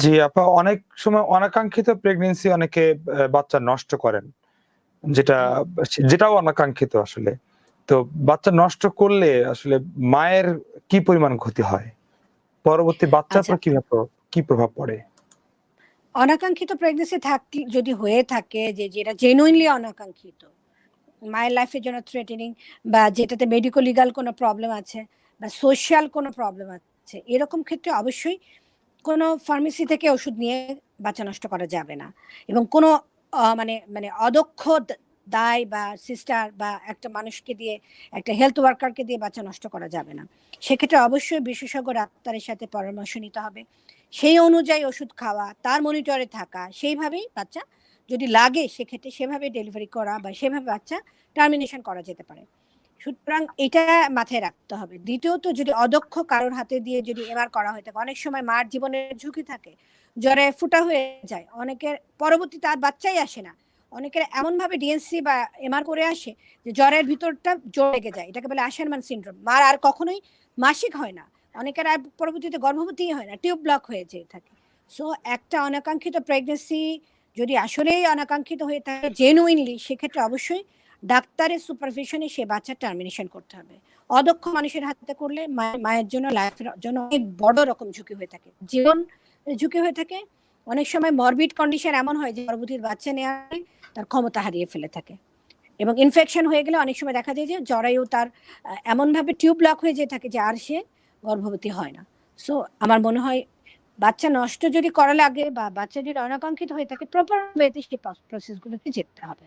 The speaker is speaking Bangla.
জি আপা অনেক সময় অনাকাঙ্ক্ষিত প্রেগন্যান্সি অনেকে বাচ্চা নষ্ট করেন। যেটা যেটাও অনাকাঙ্ক্ষিত আসলে। তো বাচ্চা নষ্ট করলে আসলে মায়ের কি পরিমাণ ক্ষতি হয়? পরবর্তী বাচ্চার আচ্ছা। উপর কীভাবে কি প্রভাব পড়ে? অনাকাঙ্ক্ষিত প্রেগনেন্সি থাকলে যদি হয়ে থাকে যে যেটা জেনুইনলি অনাকাঙ্ক্ষিত মায়ের লাইফের জন্য থ্রেটেনিং বা যেটাতে মেডিকো লিগাল কোনো প্রবলেম আছে বা সোশ্যাল কোনো প্রবলেম আছে এরকম ক্ষেত্রে অবশ্যই কোনো ফার্মেসি থেকে ওষুধ নিয়ে বাচ্চা নষ্ট করা যাবে না। এবং কোনো মানে মানে অদক্ষ দায় বা সিস্টার বা একটা মানুষকে দিয়ে, একটা হেলথ ওয়ার্কারকে দিয়ে বাচ্চা নষ্ট করা যাবে না। সেক্ষেত্রে অবশ্যই বিশেষজ্ঞ ডাক্তারের সাথে পরামর্শ নিতে হবে। সেই অনুযায়ী ওষুধ খাওয়া, তার মনিটরে থাকা, সেইভাবেই বাচ্চা যদি লাগে, সেক্ষেত্রে সেভাবে ডেলিভারি করা বা সেভাবে বাচ্চা টার্মিনেশন করা যেতে পারে। সুতরাং এটা মাথায় রাখতে হবে। দ্বিতীয়ত, যদি অদক্ষ কারোর হাতে দিয়ে যদি এবার করা হয়ে থাকে, অনেক সময় মার জীবনের ঝুঁকি থাকে, জ্বরে ফুটা হয়ে যায়, অনেকের পরবর্তী তার বাচ্চাই আসে না। অনেকের এমন ভাবে ডিএনসি বা এমআর করে আসে যে জ্বরের ভিতরটা জোর লেগে যায়, এটাকে বলে আশারমান সিনড্রোম মার আর কখনোই মাসিক হয় না, অনেকের আর পরবর্তীতে গর্ভবতী হয় না, টিউব ব্লক হয়ে যেয়ে থাকে। সো একটা অনাকাঙ্ক্ষিত প্রেগনেন্সি যদি আসলেই অনাকাঙ্ক্ষিত হয়ে থাকে জেনুইনলি সেক্ষেত্রে অবশ্যই ডাক্তারের সুপারভিশনে সে বাচ্চা টার্মিনেশন করতে হবে। অদক্ষ মানুষের হাতে করলে মায়ের জন্য লাইফের জন্য অনেক বড় রকম ঝুঁকি হয়ে থাকে। জীবন ঝুঁকি হয়ে থাকে। অনেক সময় মরবিড কন্ডিশন এমন হয় যে গর্ভবতীর বাচ্চা নেওয়ার তার ক্ষমতা হারিয়ে ফেলে থাকে। এবং ইনফেকশন হয়ে গেলে অনেক সময় দেখা যায় যে জরায়ু তার এমনভাবে টিউব ব্লক হয়ে যেয়ে থাকে যে আর সে গর্ভবতী হয় না। সো আমার মনে হয় বাচ্চা নষ্ট যদি করা লাগে বা বাচ্চা যদি অনাকাঙ্ক্ষিত হয়ে থাকে প্রপার ওয়েতে সেই প্রসেসগুলোকে যেতে হবে।